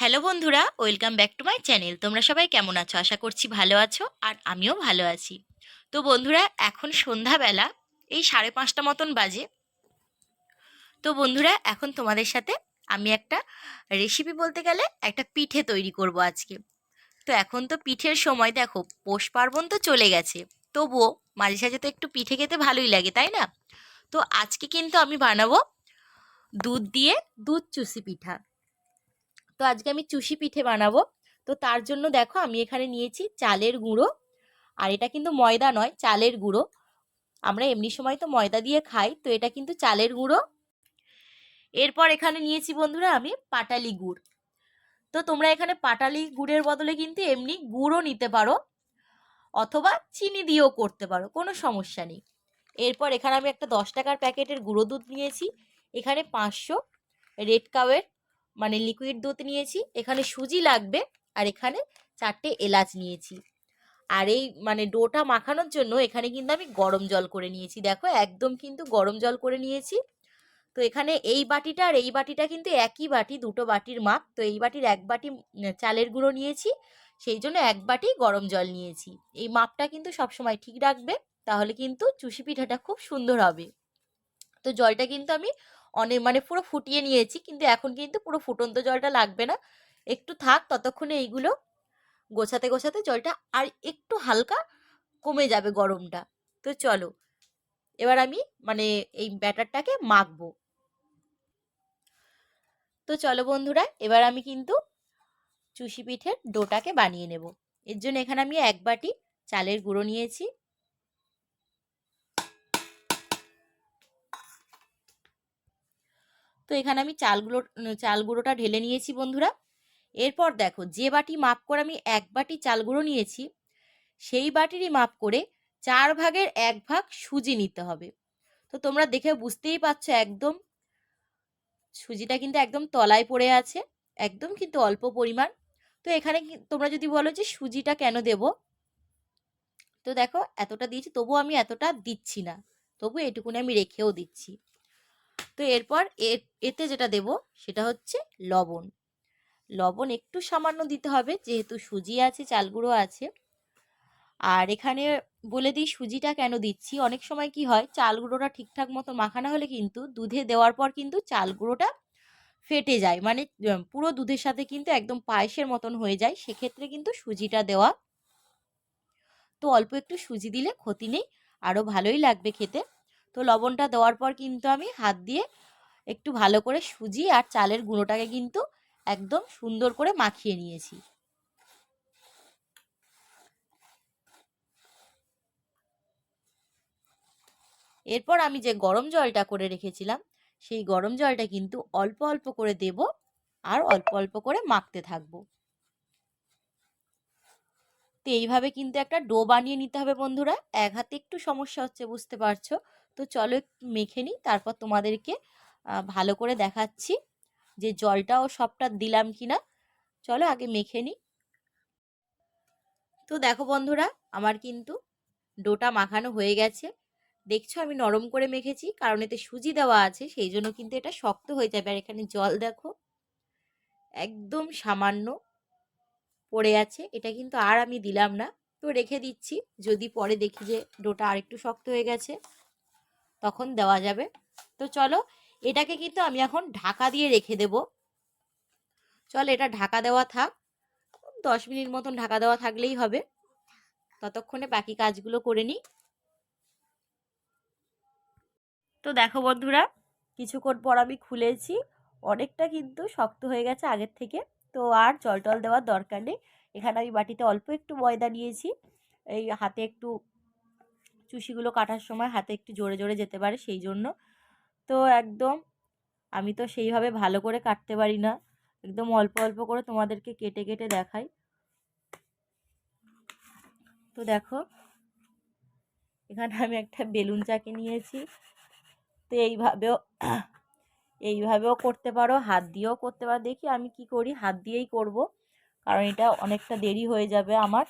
Hello বন্ধুরা, welcome back to my channel. তোমরা সবাই কেমন আছো? আশা করছি ভালো আছো আর আমিও ভালো আছি। তো বন্ধুরা, এখন সন্ধ্যাবেলা, এই সাড়ে পাঁচটা মতন বাজে। তো বন্ধুরা, এখন তোমাদের সাথে আমি একটা রেসিপি বলতে গেলে একটা পিঠে তৈরি করব আজকে। তো এখন তো পিঠের সময়, দেখো, পৌষ পার্বণ তো চলে গেছে। তবুও মাঝে সাঝে তো একটু পিঠে খেতে ভালোই লাগে, তাই না? তো আজকে কিন্তু আমি বানাবো দুধ দিয়ে দুধ চুষি পিঠা। তো আজকে আমি চুষি পিঠে বানাবো। তো তার জন্য দেখো আমি এখানে নিয়েছি চালের গুঁড়ো। আর এটা কিন্তু ময়দা নয়, চালের গুঁড়ো। আমরা এমনি সময় তো ময়দা দিয়ে খাই, তো এটা কিন্তু চালের গুঁড়ো। এরপর এখানে নিয়েছি বন্ধুরা আমি পাটালি গুড়। তো তোমরা এখানে পাটালি গুড়ের বদলে কিন্তু এমনি গুড়ও নিতে পারো অথবা চিনি দিয়েও করতে পারো, কোনো সমস্যা নেই। এরপর এখানে আমি একটা দশ টাকার প্যাকেটের গুঁড়ো দুধ নিয়েছি। এখানে পাঁচশো রেড কাওয়ের মানে লিকুইড দুধ নিয়েছি, এখানে সুজি লাগবে আর এখানে চারটে এলাচ নিয়েছি। আর এই মানে ডোটা মাখানোর জন্য এখানে কিন্তু আমি গরম জল করে নিয়েছি। দেখো একদম কিন্তু গরম জল করে নিয়েছি। তো এখানে এই বাটিটা আর এই বাটিটা কিন্তু একই বাটি, দুটো বাটির মাপ। তো এই বাটির এক বাটি চালের গুঁড়ো নিয়েছি, সেই জন্য এক বাটি গরম জল নিয়েছি। এই মাপটা কিন্তু সবসময় ঠিক রাখবে, তাহলে কিন্তু চুষি পিঠাটা খুব সুন্দর হবে। তো জলটা কিন্তু আমি অনেক মানে পুরো ফুটিয়ে নিয়েছি। কিন্তু এখন কিন্তু পুরো ফুটন্ত জলটা লাগবে না। একটু থাক, ততক্ষণে এইগুলো গোছাতে গোছাতে জলটা আর একটু হালকা কমে যাবে গরমটা। তো চলো, এবার আমি মানে এই ব্যাটারটাকে মাখবো। তো চলো বন্ধুরা, এবার আমি কিন্তু চুষি পিঠের ডোটাকে বানিয়ে নেব। এর জন্য এখানে আমি এক বাটি চালের গুঁড়ো নিয়েছি। তো এখানে আমি চালগুলো চাল গুঁড়োটা ঢেলে নিয়েছি বন্ধুরা। এরপর দেখো, যে বাটি মাপ করে আমি এক বাটি চাল গুঁড়ো নিয়েছি, সেই বাটিরই মাপ করে চার ভাগের এক ভাগ সুজি নিতে হবে। তো তোমরা দেখে বুঝতেই পারছ একদম, সুজিটা কিন্তু একদম তলায় পড়ে আছে, একদম কিন্তু অল্প পরিমাণ। তো এখানে তোমরা যদি বলো যে সুজিটা কেন দেব? তো দেখো, এতটা দিয়েছি তবু আমি এতটা দিচ্ছি না। তবু এটুকুনি আমি রেখেও দিচ্ছি। তো এরপর এতে যেটা দেব সেটা হচ্ছে লবণ। লবণ একটু সামান্য দিতে হবে, যেহেতু সুজি আছে, চাল গুঁড়ো আছে। আর এখানে বলে দিই সুজিটা কেন দিচ্ছি? অনেক সময় কি হয়, চাল গুঁড়োটা ঠিকঠাক মতো মাখানো হলে কিন্তু দুধে দেওয়ার পর কিন্তু চাল গুঁড়োটা ফেটে যায়। মানে পুরো দুধের সাথে কিন্তু একদম পায়েসের মতন হয়ে যায়। সেক্ষেত্রে কিন্তু সুজিটা দেওয়া। তো অল্প একটু সুজি দিলে ক্ষতি নেই আরও ভালোই লাগবে খেতে। তো লবণটা দেওয়ার পর কিন্তু আমি হাত দিয়ে একটু ভালো করে সুজি আর চালের গুঁড়োটাকে কিন্তু একদম সুন্দর করে মাখিয়ে নিয়েছি। এরপর আমি যে গরম জলটা করে রেখেছিলাম, সেই গরম জলটা কিন্তু অল্প অল্প করে দেব আর অল্প অল্প করে মাখতে থাকব। তো এইভাবে কিন্তু একটা ডো বানিয়ে নিতে হবে বন্ধুরা। এক হাতে একটু সমস্যা হচ্ছে, বুঝতে পারছ? তো চলো মেখে নিই, তারপর তোমাদেরকে ভালো করে দেখাচ্ছি যে জলটাও সবটা দিলাম কি না চলো আগে মেখে নিই। তো দেখো বন্ধুরা, আমার কিন্তু ডোটা মাখানো হয়ে গেছে। দেখছ আমি নরম করে মেখেছি, কারণ এতে সুজি দেওয়া আছে, সেই জন্য কিন্তু এটা শক্ত হয়ে যাবে। আর এখানে জল দেখো, একদম সামান্য পড়ে আছে, এটা কিন্তু আর আমি দিলাম না। তো রেখে দিচ্ছি, যদি পরে দেখি যে ডোটা আর একটু শক্ত হয়ে গেছে। তখন দেওয়া যাবে। তো চলো, এটাকে কিন্তু আমি এখন ঢাকা দিয়ে রেখে দেব। চলো, এটা ঢাকা দেওয়া থাক। দশ মিনিট মতন ঢাকা দেওয়া থাকলেই হবে। ততক্ষণে বাকি কাজগুলো করে নিই। তো দেখো বন্ধুরা, কিছুক্ষণ পর আমি খুলেছি। অনেকটা কিন্তু শক্ত হয়ে গেছে আগের থেকে। তো আর জল টল দেওয়ার দরকার নেই। এখানে আমি বাটিতে অল্প একটু ময়দা নিয়েছি। এই হাতে একটু চুষিগুলো কাটার সময় হাতে একটু জোরে জোরে যেতে পারে সেই জন্য তো একদম আমি তো সেইভাবে ভালো করে কাটতে পারি না। একদম অল্প অল্প করে তোমাদেরকে কেটে কেটে দেখাই। তো দেখো, এখানে আমি একটা বেলুন চাকি নিয়েছি। তো এইভাবেও এইভাবেও করতে পারো, হাত দিয়েও করতে পারো। দেখি আমি কি করি, হাত দিয়েই করব। কারণ এটা অনেকটা দেরি হয়ে যাবে আমার।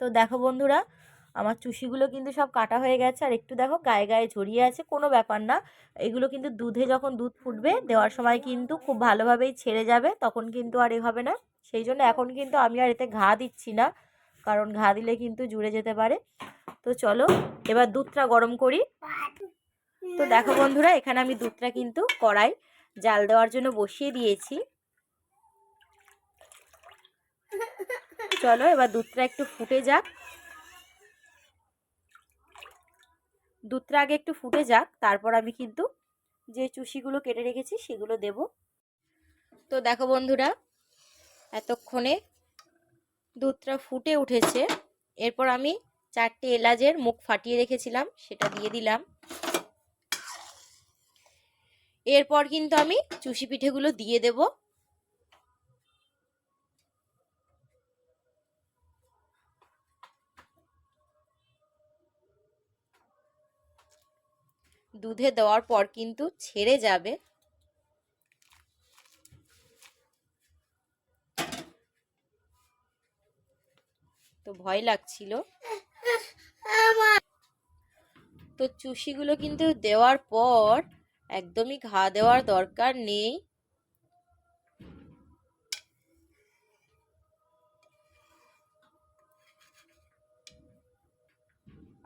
তো দেখো বন্ধুরা, আমার চুষিগুলো কিন্তু সব কাটা হয়ে গেছে। আর একটু দেখো, গায়ে গায়ে ঝরিয়ে আছে, কোনো ব্যাপার না। এগুলো কিন্তু দুধে যখন দুধ ফুটবে, দেওয়ার সময় কিন্তু খুব ভালোভাবেই ছেড়ে যাবে, তখন কিন্তু আর এ হবে না। সেই জন্য এখন কিন্তু আমি আর এতে ঘা দিচ্ছি না, কারণ ঘা দিলে কিন্তু জুড়ে যেতে পারে। তো চলো, এবার দুধটা গরম করি। তো দেখো বন্ধুরা, এখানে আমি দুধটা কিন্তু কড়াই জাল দেওয়ার জন্য বসিয়ে দিয়েছি। চলো, এবার দুধটা একটু ফুটে যাক। দুধটা আগে একটু ফুটে যাক, তারপর আমি কিন্তু যে চুষিগুলো কেটে রেখেছি সেগুলো দেব। তো দেখো বন্ধুরা, এতক্ষণে দুধটা ফুটে উঠেছে। এরপর আমি চারটে এলাচের মুখ ফাটিয়ে রেখেছিলাম, সেটা দিয়ে দিলাম। এরপর কিন্তু আমি চুষি পিঠেগুলো দিয়ে দেব। দুধে দেওয়ার পর কিন্তু ছেড়ে যাবে। তো ভয় লাগছিল। তো চুষিগুলো কিন্তু দেওয়ার পর একদমই ঘা দেওয়ার দরকার নেই।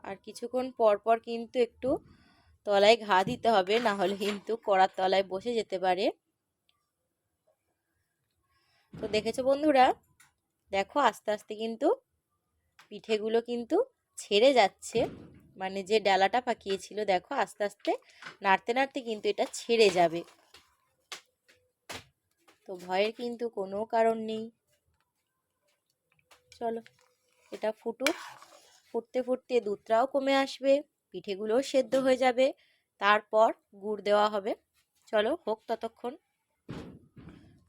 আর কিছুক্ষণ পর পর কিন্তু একটু তলায় ঘা দিতে হবে না হলে কিন্তু কড়ার তলায় বসে যেতে পারে। তো দেখেছ বন্ধুরা, দেখো আস্তে আস্তে কিন্তু পিঠেগুলো কিন্তু ছেড়ে যাচ্ছে। মানে যে ডালাটা পাকিয়েছিল, দেখো আস্তে আস্তে নাড়তে নাড়তে কিন্তু এটা ছেড়ে যাবে। তো ভয়ের কিন্তু কোনো কারণ নেই। চলো, এটা ফুটুক। ফুটতে ফুটতে দুধটাও কমে আসবে। পিঠেগুলোও সেদ্ধ হয়ে যাবে। তারপর গুড় দেওয়া হবে। চলো হোক ততক্ষণ।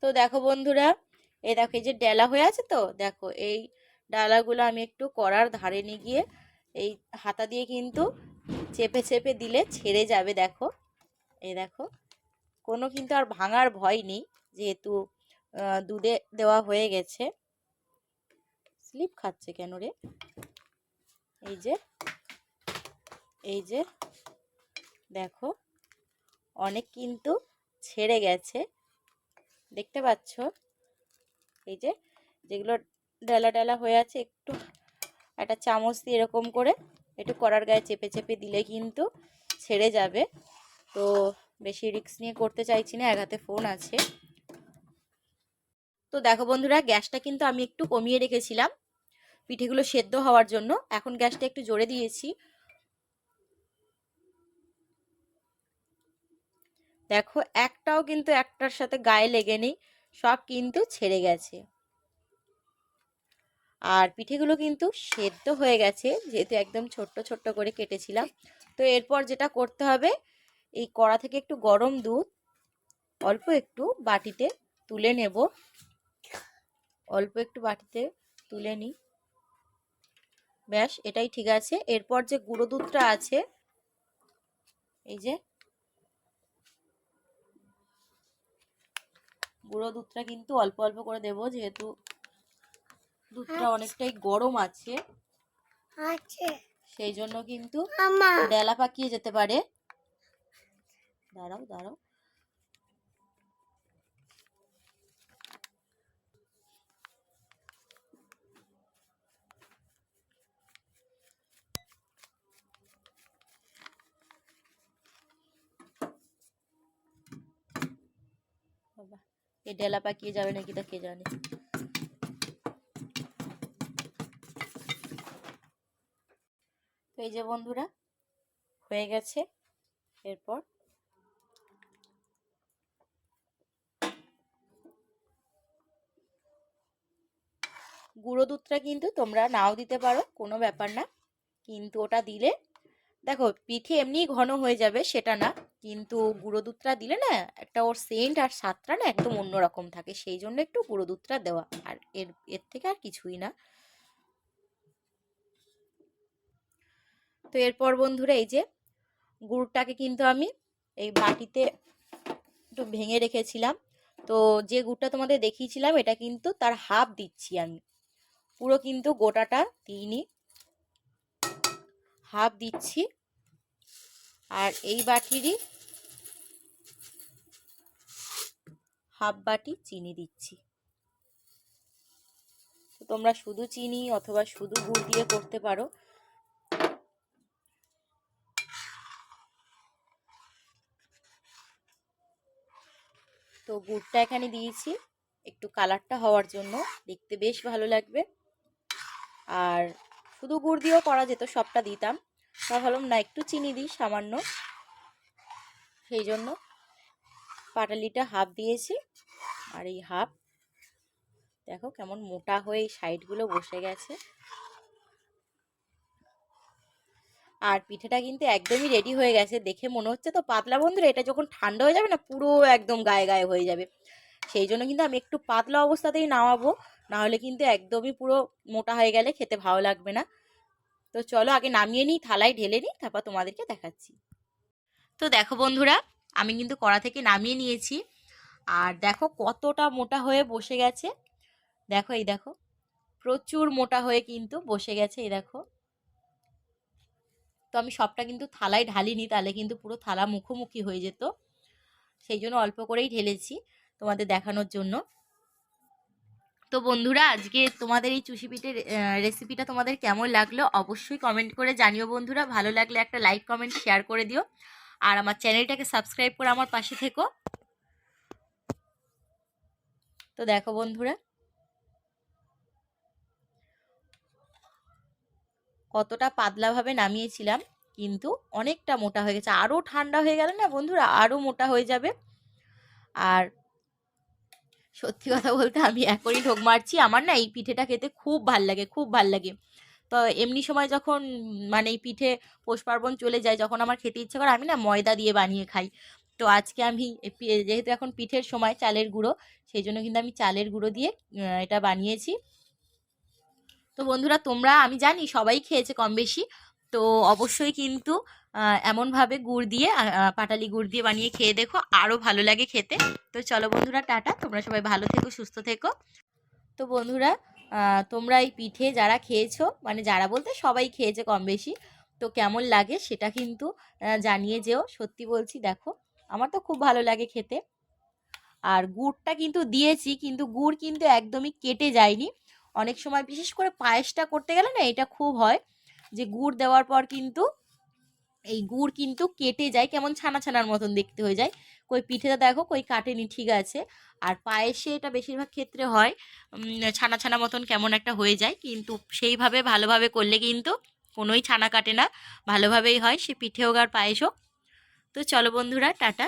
তো দেখো বন্ধুরা এই দেখো এই যে ডেলা হয়ে আছে তো, দেখো এই ডালাগুলো আমি একটু করার ধারে নিয়ে গিয়ে এই হাতা দিয়ে কিন্তু চেপে চেপে দিলে ছেড়ে যাবে দেখো। এই দেখো, কোনো কিন্তু আর ভাঙার ভয় নেই যেহেতু দুধে দেওয়া হয়ে গেছে। স্লিপ খাচ্ছে কেন রে? এই যে এই যে, দেখো, অনেক কিন্তু ছেড়ে গেছে। দেখতে পাচ্ছ? এই যে, যেগুলো ডেলা ডেলা হয়ে আছে, একটু একটা চামচ দিয়ে এরকম করে একটু করার গায়ে চেপে চেপে দিলে কিন্তু ছেড়ে যাবে। তো বেশি রিক্স নিয়ে করতে চাইছি না, এক হাতে ফোন আছে। তো দেখো বন্ধুরা, গ্যাসটা কিন্তু আমি একটু কমিয়ে রেখেছিলাম। পিঠেগুলো সেদ্ধ হওয়ার জন্য। এখন গ্যাসটা একটু জোরে দিয়েছি। দেখো একটাও কিন্তু একটার সাথে গায়ে লেগে নেই, সব কিন্তু ছেড়ে গেছে। আর পিঠেগুলো কিন্তু সেদ্ধ হয়ে গেছে, যেহেতু একদম ছোট্ট ছোট্ট করে কেটেছিলাম। তো এরপর যেটা করতে হবে, এই কড়া থেকে একটু গরম দুধ, অল্প একটু বাটিতে তুলে নেব। অল্প একটু বাটিতে তুলে নিই ব্যাস, এটাই ঠিক আছে। এরপর যে গুঁড়ো দুধটা আছে, এই যে গুঁড়ো দুধটা কিন্তু অল্প অল্প করে দেব যেহেতু দুধটা অনেকটাই গরম আছে। সেই জন্য কিন্তু ডেলা পাকিয়ে যেতে পারে। দাঁড়াও দাঁড়াও। বাবা। এই ডেলা পাকিয়ে যাবে নাকি তা কে জানে? এই যে বন্ধুরা, হয়ে গেছে। এরপর গুঁড়ো দুধটা কিন্তু তোমরা নাও দিতে পারো, কোনো ব্যাপার না। কিন্তু ওটা দিলে দেখো, পিঠে এমনি ঘন হয়ে যাবে, সেটা না। কিন্তু গুঁড়ো দুধটা দিলে না, একটা ওর সেন্ট আর স্বাদটা না একদম অন্যরকম থাকে। সেই জন্য একটু গুঁড়ো দুধটা দেওয়া। আর এর এর থেকে আর কিছুই না। তো এরপর বন্ধুরা এই যে, গুড়টাকে কিন্তু আমি এই বাটিতে একটু ভেঙে রেখেছিলাম। তো যে গুড়টা তোমাদের দেখিয়েছিলাম, এটা কিন্তু তার হাফ দিচ্ছি আমি। পুরো কিন্তু গোটাটা দিইনি। হাফ দিচ্ছি। আর এই বাটিরই হাফ বাটি চিনি দিচ্ছি। তোমরা শুধু চিনি অথবা শুধু গুড় দিয়ে করতে পারো। তো গুড়টা এখানে দিয়েছি। একটু কালারটা হওয়ার জন্য দেখতে বেশ ভালো লাগবে। আর শুধু গুড় দিয়েও করা যেত, সবটা দিতাম। তা ভাবলাম, না, একটু চিনি দিই, সামান্য। সেই জন্য পাটালিটা হাফ দিয়েছি। আর এই হাফ, দেখো কেমন মোটা হয়ে সাইডগুলো বসে গেছে। আর পিঠেটা কিন্তু একদমই রেডি হয়ে গেছে। দেখে মনে হচ্ছে তো পাতলা বন্ধুরা, এটা যখন ঠান্ডা হয়ে যাবে না, পুরো একদম গায়ে গায়ে হয়ে যাবে। সেই জন্য কিন্তু আমি একটু পাতলা অবস্থাতেই নামাবো। নাহলে কিন্তু একদমই পুরো মোটা হয়ে গেলে খেতে ভালো লাগবে না। তো চলো আগে নামিয়ে নিই, থালায় ঢেলে নিই, তারপর তোমাদেরকে দেখাচ্ছি। তো দেখো বন্ধুরা, আমি কিন্তু কড়া থেকে নামিয়ে নিয়েছি। আর দেখো কতটা মোটা হয়ে বসে গেছে। দেখো, এই দেখো, প্রচুর মোটা হয়ে কিন্তু বসে গেছে, এই দেখো। তো আমি সবটা কিন্তু থালায় ঢালিনি, তাহলে কিন্তু পুরো থালা মুখোমুখি হয়ে যেত। সেই জন্য অল্প করেই ঢেলেছি। তোমাদের দেখানোর জন্য। তো বন্ধুরা, আজকে তোমাদের এই চুষি পিঠের রেসিপিটা তোমাদের কেমন লাগল অবশ্যই কমেন্ট করে জানিও বন্ধুরা। ভালো লাগলে একটা লাইক কমেন্ট শেয়ার করে দিও। আর আমার চ্যানেলটাকে সাবস্ক্রাইব করে আমার পাশে থেকো। তো দেখো বন্ধুরা, কতটা পাতলাভাবে নামিয়েছিলাম, কিন্তু অনেকটা মোটা হয়ে গেছে। আরও ঠান্ডা হয়ে গেলে না বন্ধুরা আরও মোটা হয়ে যাবে। আর সত্যি কথা বলতে আমি এখনই ঢোক মারছি। আমার না এই পিঠেটা খেতে খুব ভালো লাগে, খুব ভালো লাগে। তো এমনি সময় যখন মানে এই পিঠে পৌষ পার্বণ চলে যায়, যখন আমার খেতে ইচ্ছে করে, আমি না ময়দা দিয়ে বানিয়ে খাই। তো আজকে আমি যেহেতু এখন পিঠের সময় চালের গুঁড়ো, সেই জন্য কিন্তু আমি চালের গুঁড়ো দিয়ে এটা বানিয়েছি। তো বন্ধুরা, তোমরা, আমি জানি সবাই খেয়েছে কম বেশি তো অবশ্যই কিন্তু এমনভাবে গুড় দিয়ে পাটালি গুড় দিয়ে বানিয়ে খেয়ে দেখো। আরও ভালো লাগে খেতে। তো চলো বন্ধুরা, টাটা। তোমরা সবাই ভালো থেকো, সুস্থ থেকো। তো বন্ধুরা তোমরা এই পিঠে যারা খেয়েছো মানে যারা বলতে সবাই খেয়েছে কম বেশি তো কেমন লাগে সেটা কিন্তু জানিয়ে যেও। সত্যি বলছি, দেখো, আমার তো খুব ভালো লাগে খেতে। আর গুড়টা কিন্তু দিয়েছি, কিন্তু গুড় কিন্তু একদমই কেটে যায়নি। অনেক সময় বিশেষ করে পায়েসটা করতে গেলে না এটা খুব হয়, যে গুড় দেওয়ার পর কিন্তু এই গুড় কিন্তু কেটে যায়, কেমন ছানা ছানার মতন দেখতে হয়ে যায়। কই পিঠেটা দেখো, কই কাটেনি, ঠিক আছে। আর পায়েসে এটা বেশিরভাগ ক্ষেত্রে হয় ছানা ছানা মতন কেমন একটা হয়ে যায়, কিন্তু সেইভাবে ভালোভাবে করলে কিন্তু কোনোই ছানা কাটে না। ভালোভাবেই হয়, সে পিঠে হোক আর পায়েস হোক। তো চলো বন্ধুরা, টাটা।